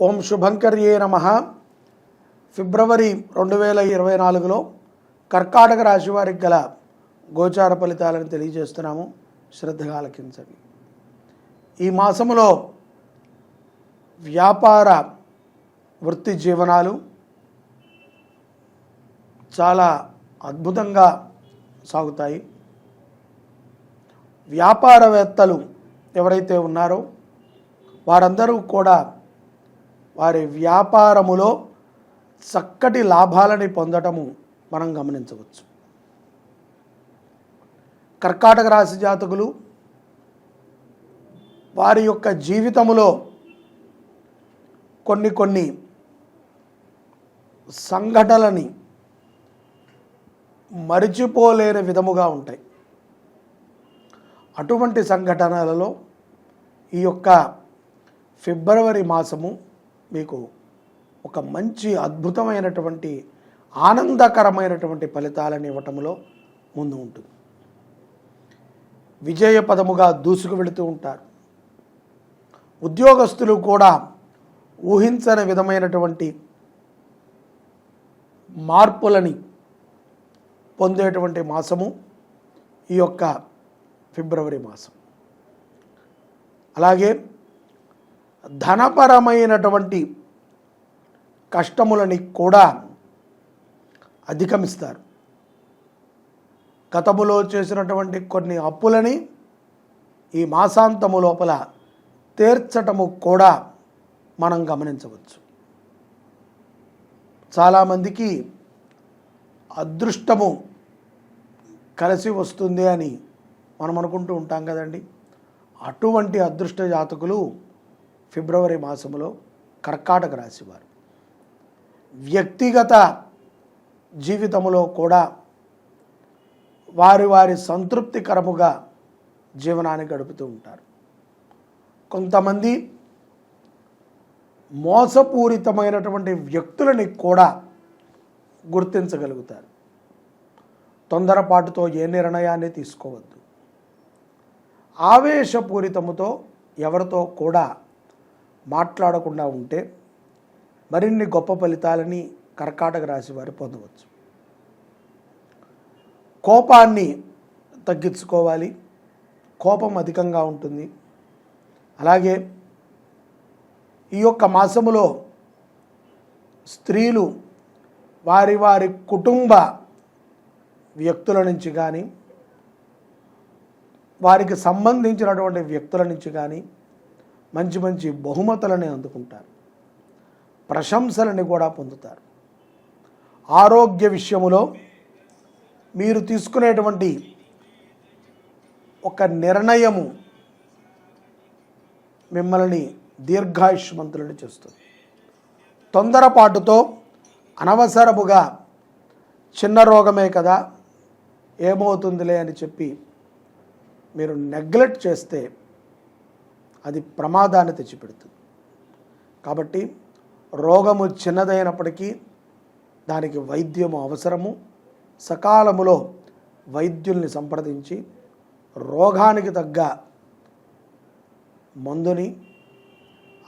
ఓం శుభంకర్యే నమ. ఫిబ్రవరి రెండు వేల ఇరవై నాలుగులో కర్కాటక రాశి వారికి గల గోచార ఫలితాలను తెలియజేస్తున్నాము. శ్రద్ధగా ఆలకించండి. ఈ మాసములో వ్యాపార వృత్తి జీవనాలు చాలా అద్భుతంగా సాగుతాయి. వ్యాపారవేత్తలు ఎవరైతే ఉన్నారో వారందరూ కూడా వారి వ్యాపారములో చక్కటి లాభాలని పొందటము మనం గమనించవచ్చు. కర్కాటక రాశి జాతకులు వారి యొక్క జీవితములో కొన్ని కొన్ని సంఘటనలని మరిచిపోలేని విధముగా ఉంటాయి. అటువంటి సంఘటనలలో ఈ యొక్క ఫిబ్రవరి మాసము మీకు ఒక మంచి అద్భుతమైనటువంటి ఆనందకరమైనటువంటి ఫలితాలను ఇవ్వటంలో ముందు ఉంటుంది. విజయ పదముగా దూసుకు వెళుతూ ఉంటారు. ఉద్యోగస్తులు కూడా ఊహించని విధమైనటువంటి మార్పులని పొందేటువంటి మాసము ఈ యొక్క ఫిబ్రవరి మాసం. అలాగే ధనపరమైనటువంటి కష్టములని కూడా అధిగమిస్తారు. గతములో చేసినటువంటి కొన్ని అప్పులని ఈ మాసాంతము లోపల తీర్చటము కూడా మనం గమనించవచ్చు. చాలామందికి అదృష్టము కలిసి వస్తుంది అని మనం అనుకుంటూ ఉంటాం కదండి. అటువంటి అదృష్ట జాతకులు ఫిబ్రవరి మాసంలో కర్కాటక రాశివారు వ్యక్తిగత జీవితములో కూడా వారి వారి సంతృప్తికరముగా జీవనాన్ని గడుపుతూ ఉంటారు. కొంతమంది మోసపూరితమైనటువంటి వ్యక్తులని కూడా గుర్తించగలుగుతారు. తొందరపాటుతో ఏ నిర్ణయాన్ని తీసుకోవద్దు. ఆవేశపూరితముతో ఎవరితో కూడా మాట్లాడకుండా ఉంటే మరిన్ని గొప్ప ఫలితాలని కర్కాటక రాశి వారు పొందవచ్చు. కోపాన్ని తగ్గించుకోవాలి. కోపం అధికంగా ఉంటుంది. అలాగే ఈ యొక్క మాసములో స్త్రీలు వారి వారి కుటుంబ వ్యక్తుల నుంచి కానీ వారికి సంబంధించినటువంటి వ్యక్తుల నుంచి కానీ మంచి మంచి బహుమతులని అందుకుంటారు. ప్రశంసలని కూడా పొందుతారు. ఆరోగ్య విషయములో మీరు తీసుకునేటువంటి ఒక నిర్ణయము మిమ్మల్ని దీర్ఘాయుష్మంతులను చేస్తుంది. తొందరపాటుతో అనవసరముగా చిన్న రోగమే కదా ఏమవుతుందిలే అని చెప్పి మీరు నెగ్లెక్ట్ చేస్తే అది ప్రమాదాన్ని తెచ్చిపెడుతుంది. కాబట్టి రోగము చిన్నదైనప్పటికీ దానికి వైద్యము అవసరము. సకాలములో వైద్యుల్ని సంప్రదించి రోగానికి తగ్గ మందుని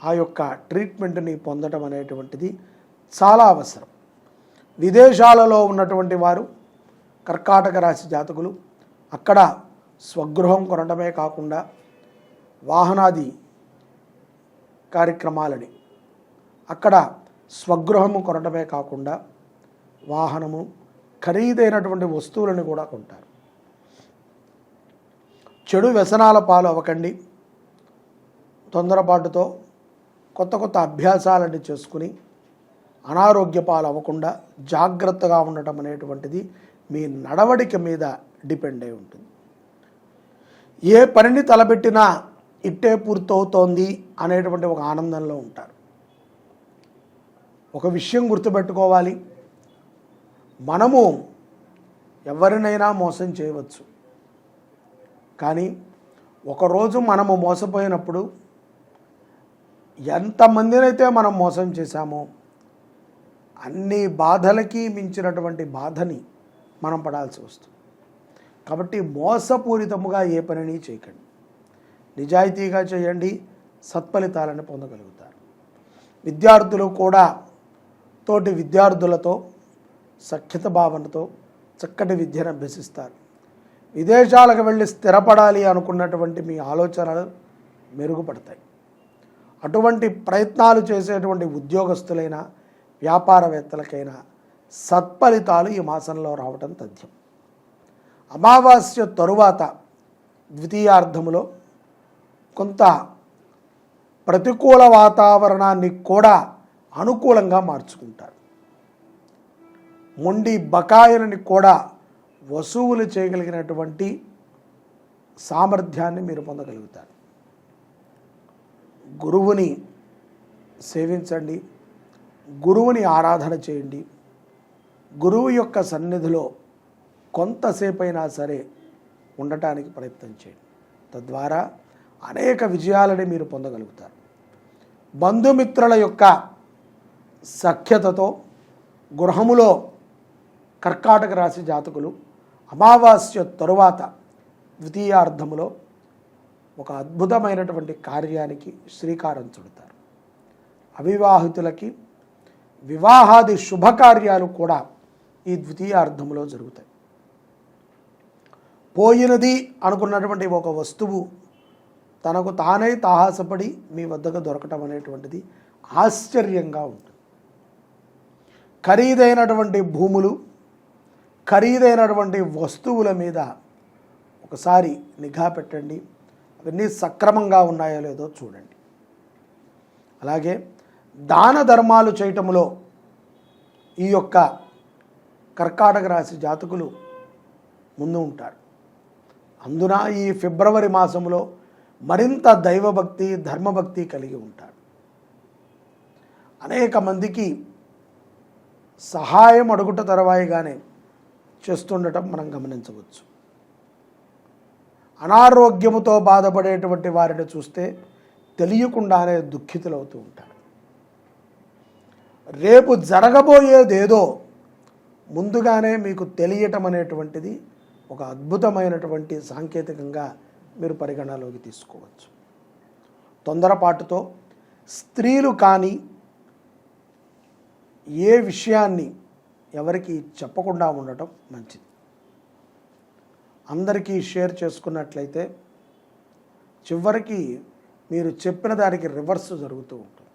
ఆ యొక్క ట్రీట్మెంట్ని పొందడం అనేటువంటిది చాలా అవసరం. విదేశాలలో ఉన్నటువంటి వారు కర్కాటక రాశి జాతకులు అక్కడ స్వగృహం కొనడమే కాకుండా వాహనాది కార్యక్రమాలని. అక్కడ స్వగృహము కొనడమే కాకుండా వాహనము ఖరీదైనటువంటి వస్తువులను కూడా కొంటారు. చెడు వ్యసనాల పాలు అవ్వకండి. తొందరపాటుతో కొత్త కొత్త అభ్యాసాలని చేసుకుని అనారోగ్య పాలు అవ్వకుండా జాగ్రత్తగా ఉండటం అనేటువంటిది మీ నడవడిక మీద డిపెండ్ అయి ఉంటుంది. ఏ పనిని తలపెట్టినా ఇట్టే పూర్తవుతోంది అనేటువంటి ఒక ఆనందంలో ఉంటారు. ఒక విషయం గుర్తుపెట్టుకోవాలి. మనము ఎవరినైనా మోసం చేయవచ్చు. కానీ ఒకరోజు మనము మోసపోయినప్పుడు ఎంతమందినైతే మనం మోసం చేశామో అన్ని బాధలకి మించినటువంటి బాధని మనం పడాల్సి వస్తుంది. కాబట్టి మోసపూరితముగా ఏ పనిని చేయకండి. నిజాయితీగా చేయండి సత్ఫలితాలను పొందగలుగుతారు. విద్యార్థులు కూడా తోటి విద్యార్థులతో సఖ్యత భావనతో చక్కటి విద్యను అభ్యసిస్తారు. విదేశాలకు వెళ్ళి స్థిరపడాలి అనుకున్నటువంటి మీ ఆలోచనలు మెరుగుపడతాయి. అటువంటి ప్రయత్నాలు చేసేటువంటి ఉద్యోగస్తులైన వ్యాపారవేత్తలకైనా సత్ఫలితాలు ఈ మాసంలో రావటం తథ్యం. అమావాస్య తరువాత ద్వితీయార్థములో కొంత ప్రతికూల వాతావరణాన్ని కూడా అనుకూలంగా మార్చుకుంటారు. మొండి బకాయిలని కూడా వసూలు చేయగలిగినటువంటి సామర్థ్యాన్ని మీరు పొందగలుగుతారు. గురువుని సేవించండి. గురువుని ఆరాధన చేయండి. గురువు యొక్క సన్నిధిలో కొంతసేపైనా సరే ఉండటానికి ప్రయత్నం చేయండి. తద్వారా అనేక విజయాలని మీరు పొందగలుగుతారు. బంధుమిత్రుల యొక్క సఖ్యతతో గృహములో కర్కాటక రాశి జాతకులు అమావాస్య తరువాత ద్వితీయార్థములో ఒక అద్భుతమైనటువంటి కార్యానికి శ్రీకారం చుడతారు. అవివాహితులకి వివాహాది శుభకార్యాలు కూడా ఈ ద్వితీయార్థంలో జరుగుతాయి. పోయినది అనుకున్నటువంటి ఒక వస్తువు తనకు తానై తాహాసపడి మీ వద్దకు దొరకటం అనేటువంటిది ఆశ్చర్యంగా ఉంటుంది. ఖరీదైనటువంటి భూములు ఖరీదైనటువంటి వస్తువుల మీద ఒకసారి నిఘా పెట్టండి. అవన్నీ సక్రమంగా ఉన్నాయో లేదో చూడండి. అలాగే దాన ధర్మాలు చేయటంలో ఈ యొక్క కర్కాటక రాశి జాతకులు ముందు ఉంటారు. అందున ఈ ఫిబ్రవరి మాసంలో మరింత దైవభక్తి ధర్మభక్తి కలిగి ఉంటాడు. అనేక మందికి సహాయం అడుగుట తరవాయిగానే చేస్తుండటం మనం గమనించవచ్చు. అనారోగ్యముతో బాధపడేటువంటి వారిని చూస్తే తెలియకుండానే దుఃఖితులవుతూ ఉంటారు. రేపు జరగబోయేదేదో ముందుగానే మీకు తెలియటం అనేటువంటిది ఒక అద్భుతమైనటువంటి సాంకేతికంగా మీరు పరిగణలోకి తీసుకోవచ్చు. తొందరపాటుతో స్త్రీలు కానీ ఏ విషయాన్ని ఎవరికి చెప్పకుండా ఉండటం మంచిది. అందరికీ షేర్ చేసుకున్నట్లయితే చివరికి మీరు చెప్పిన దానికి రివర్స్ జరుగుతూ ఉంటుంది.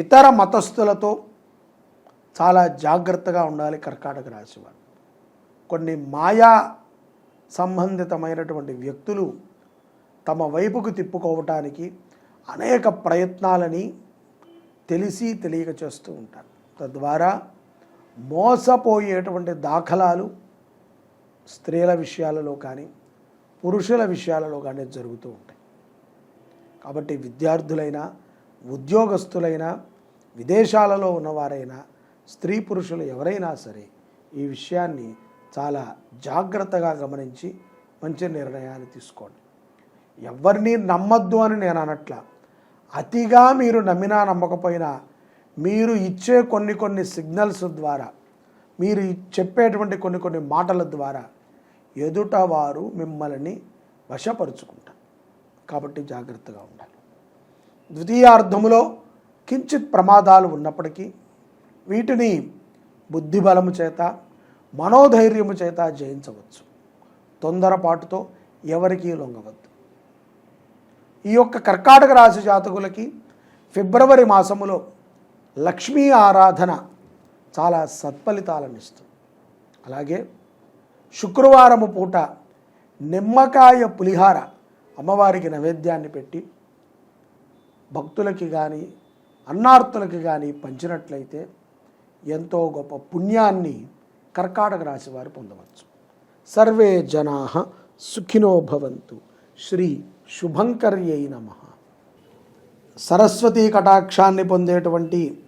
ఇతర మతస్థులతో చాలా జాగ్రత్తగా ఉండాలి కర్కాటక రాశివారు కొన్ని మాయా సంబంధితమైనటువంటి వ్యక్తులు తమ వైపుకు తిప్పుకోవటానికి అనేక ప్రయత్నాలని తెలిసి తెలియక చేస్తూ ఉంటారు. తద్వారా మోసపోయేటువంటి దాఖలాలు స్త్రీల విషయాలలో కానీ పురుషుల విషయాలలో కానీ జరుగుతూ ఉంటాయి. కాబట్టి విద్యార్థులైనా ఉద్యోగస్తులైనా విదేశాలలో ఉన్నవారైనా స్త్రీ పురుషులు ఎవరైనా సరే ఈ విషయాన్ని చాలా జాగ్రత్తగా గమనించి మంచి నిర్ణయాన్ని తీసుకోండి. ఎవరిని నమ్మద్దు అని నేను అనట్లా. అతిగా మీరు నమ్మినా నమ్మకపోయినా మీరు ఇచ్చే కొన్ని కొన్ని సిగ్నల్స్ ద్వారా మీరు చెప్పేటువంటి కొన్ని కొన్ని మాటల ద్వారా ఎదుట వారు మిమ్మల్ని వశపరుచుకుంటారు. కాబట్టి జాగ్రత్తగా ఉండాలి. ద్వితీయార్థములో కించిత్ ప్రమాదాలు ఉన్నప్పటికీ వీటిని బుద్ధిబలము చేత మనోధైర్యము చేత జయించవచ్చు. తొందరపాటుతో ఎవరికీ లొంగవద్దు. ఈ యొక్క కర్కాటక రాశి జాతకులకి ఫిబ్రవరి మాసములో లక్ష్మీ ఆరాధన చాలా సత్ఫలితాలను ఇస్తుంది అలాగే శుక్రవారము పూట నిమ్మకాయ పులిహార అమ్మవారికి నైవేద్యాన్ని పెట్టి భక్తులకి కానీ అన్నార్తులకి కానీ పంచినట్లయితే ఎంతో గొప్ప పుణ్యాన్ని కర్కాటక రాశి వారు పొందవచ్చు. సర్వే జనా సుఖినో భవంతు. శ్రీ శుభంకర్యై నమ. సరస్వతీ కటాక్షాన్ని పొందేటువంటి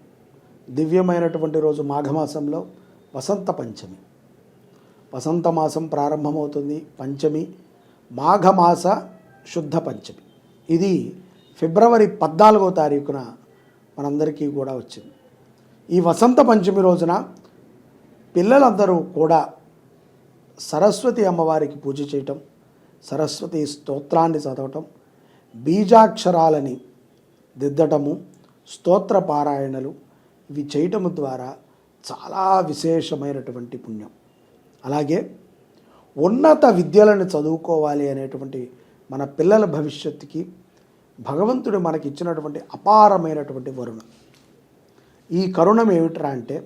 దివ్యమైనటువంటి రోజు మాఘమాసంలో వసంత పంచమి. వసంత మాసం ప్రారంభమవుతుంది. పంచమి మాఘమాస శుద్ధ పంచమి. ఇది ఫిబ్రవరి పద్నాలుగో తారీఖున మనందరికీ కూడా వచ్చింది. ఈ వసంత పంచమి రోజున పిల్లలందరూ కూడా సరస్వతి అమ్మవారికి పూజ చేయటం సరస్వతి స్తోత్రాన్ని చదవటం బీజాక్షరాలని దిద్దటము స్తోత్ర పారాయణలు ఇవి చేయటము ద్వారా చాలా విశేషమైనటువంటి పుణ్యం. అలాగే ఉన్నత విద్యలను చదువుకోవాలి అనేటువంటి మన పిల్లల భవిష్యత్తుకి భగవంతుడు మనకి ఇచ్చినటువంటి అపారమైనటువంటి వరుణ. ఈ కరుణం ఏమిట్రా అంటే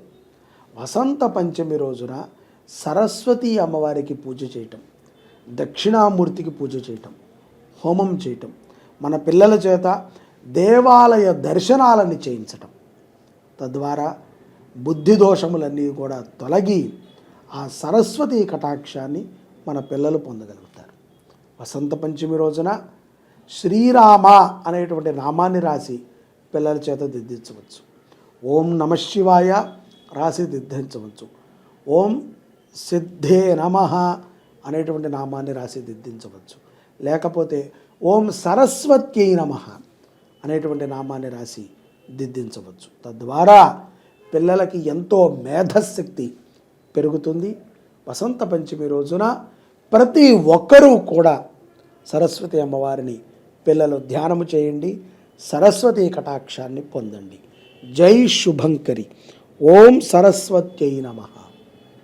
వసంత పంచమి రోజున సరస్వతి అమ్మవారికి పూజ చేయటం దక్షిణామూర్తికి పూజ చేయటం హోమం చేయటం మన పిల్లల చేత దేవాలయ దర్శనాలని చేయించటం. తద్వారా బుద్ధి దోషములన్నీ కూడా తొలగి ఆ సరస్వతి కటాక్షాన్ని మన పిల్లలు పొందగలుగుతారు. వసంత పంచమి రోజున శ్రీరామ అనేటువంటి నామాన్ని రాసి పిల్లల చేత దిద్దించవచ్చు. ఓం నమ శివాయ. రాసి దిద్దించవచ్చు. ఓం సిద్ధే నమ అనేటువంటి నామాన్ని రాసి దిద్దించవచ్చు. లేకపోతే ఓం సరస్వత్యై నమ అనేటువంటి నామాన్ని రాసి దిద్దించవచ్చు. తద్వారా పిల్లలకి ఎంతో మేధశక్తి పెరుగుతుంది. వసంత పంచమి రోజున ప్రతి ఒక్కరూ కూడా సరస్వతి అమ్మవారిని పిల్లలు ధ్యానము చేయండి. సరస్వతి కటాక్షాన్ని పొందండి. జై శుభంకరి. ఓం సరస్వత్యై నమః.